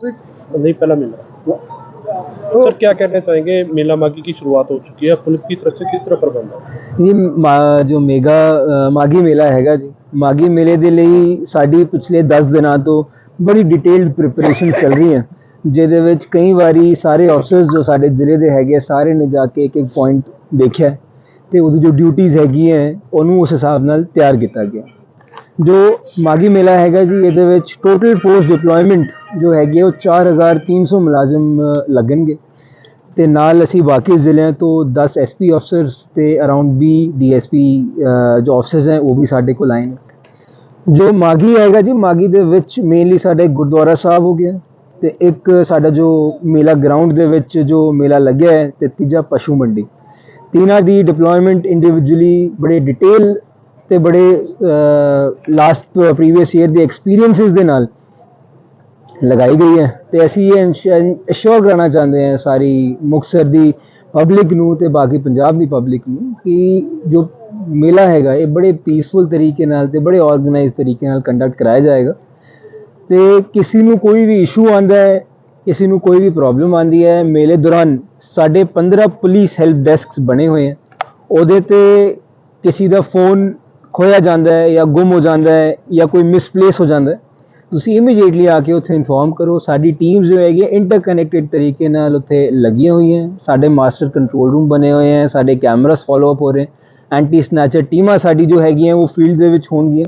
नहीं पहला मेला सर क्या कहना चाहेंगे मेला माघी की शुरुआत हो चुकी है पुलिस की तरफ से किस तरह प्रबंध है ਇਹ ਮਾ- ਜੋ ਮੇਗਾ ਅ, ਮਾਗੀ ਮੇਲਾ ਹੈਗਾ ਜੀ ਮਾਗੀ ਮੇਲੇ ਦੇ ਲਈ ਸਾਡੀ ਪਿਛਲੇ 10 ਦਿਨਾਂ ਤੋਂ ਬੜੀ ਡਿਟੇਲਡ ਪ੍ਰਿਪਰੇਸ਼ਨ ਚੱਲ ਰਹੀ ਹੈ ਜਿਹਦੇ ਵਿੱਚ ਕਈ ਵਾਰੀ ਸਾਰੇ ਅਫਸਰਸ ਜੋ ਸਾਡੇ ਜ਼ਿਲ੍ਹੇ ਦੇ ਹੈਗੇ ਸਾਰੇ ਨੇ ਜਾ ਕੇ ਇੱਕ ਇੱਕ ਪੁਆਇੰਟ ਦੇਖਿਆ ਹੈ ਤੇ ਉਹਦੀ ਜੋ ਡਿਊਟੀਆਂ ਹੈਗੀਆਂ ਉਹਨੂੰ ਉਸ ਹਿਸਾਬ ਨਾਲ ਤਿਆਰ ਕੀਤਾ ਗਿਆ ਜੋ ਮਾਗੀ ਮੇਲਾ ਹੈਗਾ ਜੀ, ਇਹਦੇ ਵਿੱਚ ਟੋਟਲ ਫੋਰਸ ਡਿਪਲੋਇਮੈਂਟ ਜੋ ਹੈਗੀ ਹੈ ਉਹ 4300 ਮੁਲਾਜ਼ਮ ਲੱਗਣਗੇ। ਤੇ ਨਾਲ ਅਸੀਂ ਬਾਕੀ ਜ਼ਿਲ੍ਹਿਆਂ ਤੋਂ 10 ਐਸਪੀ ਅਫਸਰਸ ਤੇ ਅਰਾਊਂਡ 20 ਡੀਐਸਪੀ ਜੋ ਅਫਸਰਸ ਹੈ, ਉਹ ਵੀ ਸਾਡੇ ਕੋਲ ਆਏ ਨੇ। ਜੋ ਮਾਗੀ ਹੈਗਾ ਜੀ ਮਾਗੀ ਦੇ ਵਿੱਚ ਮੇਨਲੀ ਸਾਡੇ ਗੁਰਦੁਆਰਾ ਸਾਹਿਬ ਹੋ ਗਿਆ, ਤੇ ਇੱਕ ਸਾਡਾ ਜੋ ਮੇਲਾ ਗਰਾਊਂਡ ਦੇ ਵਿੱਚ ਜੋ ਮੇਲਾ ਲੱਗਿਆ ਹੈ, ਤੇ ਤੀਜਾ ਪਸ਼ੂ ਮੰਡੀ। ਤਿੰਨਾਂ ਦੀ ਡਿਪਲੋਇਮੈਂਟ ਇੰਡੀਵਿਜੂਅਲੀ ਬੜੇ ਡਿਟੇਲ ਤੇ ਬੜੇ ਲਾਸਟ ਪ੍ਰੀਵੀਅਸ ਈਅਰ ਦੇ ਐਕਸਪੀਰੀਐਂਸਿਸ ਦੇ ਨਾਲ ਲਗਾਈ ਗਈ ਹੈ। ਤੇ ਅਸੀਂ ਇਹ ਅਸ਼ੋਰ ਕਰਨਾ ਚਾਹੁੰਦੇ ਹਾਂ ਸਾਰੀ ਮੁਕਤਸਰ ਦੀ ਪਬਲਿਕ ਨੂੰ ਤੇ ਬਾਕੀ ਪੰਜਾਬ ਦੀ ਪਬਲਿਕ ਨੂੰ ਕਿ ਜੋ ਮੇਲਾ ਹੈਗਾ, ਇਹ ਬੜੇ ਪੀਸਫੁਲ ਤਰੀਕੇ ਨਾਲ ਤੇ ਬੜੇ ਆਰਗੇਨਾਈਜ਼ ਤਰੀਕੇ ਨਾਲ ਕੰਡਕਟ ਕਰਾਇਆ ਜਾਏਗਾ। ਤੇ ਕਿਸੇ ਨੂੰ ਕੋਈ ਵੀ ਇਸ਼ੂ ਆਂਦਾ ਹੈ, ਕਿਸੇ ਨੂੰ ਕੋਈ ਵੀ ਪ੍ਰੋਬਲਮ ਆਂਦੀ ਹੈ, ਮੇਲੇ ਦੌਰਾਨ ਸਾਡੇ 15 ਪੁਲਿਸ ਹੈਲਪ ਡੈਸਕਸ ਬਣੇ ਹੋਏ ਹੈ। ਉਹਦੇ ਤੇ ਕਿਸੇ ਦਾ ਫੋਨ ਖੋਇਆ ਜਾਂਦਾ ਹੈ ਜਾਂ ਗੁੰਮ ਹੋ ਜਾਂਦਾ ਹੈ ਜਾਂ ਕੋਈ ਮਿਸਪਲੇਸ ਹੋ ਜਾਂਦਾ ਹੈ, ਤੁਸੀਂ ਇਮੀਡੀਏਟਲੀ ਆ ਕੇ ਉੱਥੇ ਇਨਫੋਰਮ ਕਰੋ। ਸਾਡੀ ਟੀਮਸ ਜੋ ਹੈਗੀ ਇੰਟਰਕਨੈਕਟਡ ਤਰੀਕੇ ਨਾਲ ਉੱਥੇ ਲੱਗੀਆਂ ਹੋਈਆਂ ਸਾਡੇ ਮਾਸਟਰ ਕੰਟਰੋਲ ਰੂਮ ਬਣੇ ਹੋਏ ਹੈ, ਸਾਡੇ ਕੈਮਰਾਸ ਫਾਲੋ ਅਪ ਹੋ ਰਹੇ ਐਂਟੀ ਸਨੈਚਰ ਟੀਮਾਂ ਸਾਡੀ ਜੋ ਹੈਗੀਆਂ, ਉਹ ਫੀਲਡ ਦੇ ਵਿੱਚ ਹੋਣਗੀਆਂ।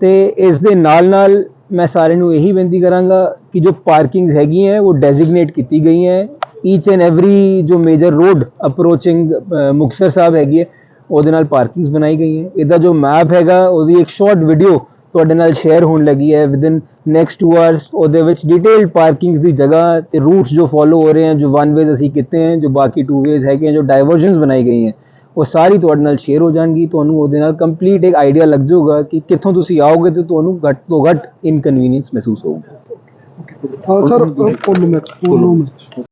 ਤੇ ਇਸ ਦੇ ਨਾਲ ਨਾਲ ਮੈਂ ਸਾਰਿਆਂ ਨੂੰ ਇਹੀ ਬੇਨਤੀ ਕਰਾਂਗਾ ਕਿ ਜੋ ਪਾਰਕਿੰਗਸ ਹੈਗੀਆਂ ਉਹ ਡੈਜ਼ਿਗਨੇਟ ਕੀਤੀ ਗਈਆਂ ਈਚ ਐਂਡ ਐਵਰੀ ਜੋ major road approaching Muktsar Sahib ਹੈਗੀ ਹੈ ਉਹਦੇ ਨਾਲ ਪਾਰਕਿੰਗਸ ਬਣਾਈ ਗਈਆਂ। ਇਹਦਾ ਜੋ ਮੈਪ ਹੈਗਾ ਉਹਦੀ ਇੱਕ ਸ਼ਾਰਟ ਵੀਡੀਓ ਤੁਹਾਡੇ ਨਾਲ ਸ਼ੇਅਰ ਹੋਣ ਲੱਗੀ ਹੈ। ਵਿਦਿਨ ਨੈਕਸਟ 2 ਆਵਰਸ ਉਹਦੇ ਵਿੱਚ ਡਿਟੇਲਡ ਪਾਰਕਿੰਗਸ ਦੀ ਜਗ੍ਹਾ ਤੇ ਰੂਟਸ ਜੋ ਫੋਲੋ ਹੋ ਰਹੇ ਹਨ ਜੋ ਵਨ ਵੇਜ਼ ਅਸੀਂ ਕੀਤੇ ਹਨ ਜੋ ਬਾਕੀ ਟੂ ਵੇਜ਼ ਹੈਗੇ ਹਨ ਜੋ ਡਾਈਵਰਜਨਸ ਬਣਾਈ ਗਈ ਹੈ ਉਹ ਸਾਰੀ ਤੁਹਾਡੇ ਨਾਲ ਸ਼ੇਅਰ ਹੋ ਜਾਣਗੀ। ਤੁਹਾਨੂੰ ਉਹਦੇ ਨਾਲ ਕੰਪਲੀਟ ਇੱਕ ਆਈਡੀਆ ਲੱਗ ਜਾਊਗਾ ਕਿ ਕਿੱਥੋਂ ਤੁਸੀਂ ਆਓਗੇ ਤੇ ਤੁਹਾਨੂੰ ਘੱਟ ਤੋਂ ਘੱਟ ਇਨਕਨਵੀਨੀਅੰਸ ਮਹਿਸੂਸ ਹੋਊਗਾ। Sir polo match polo match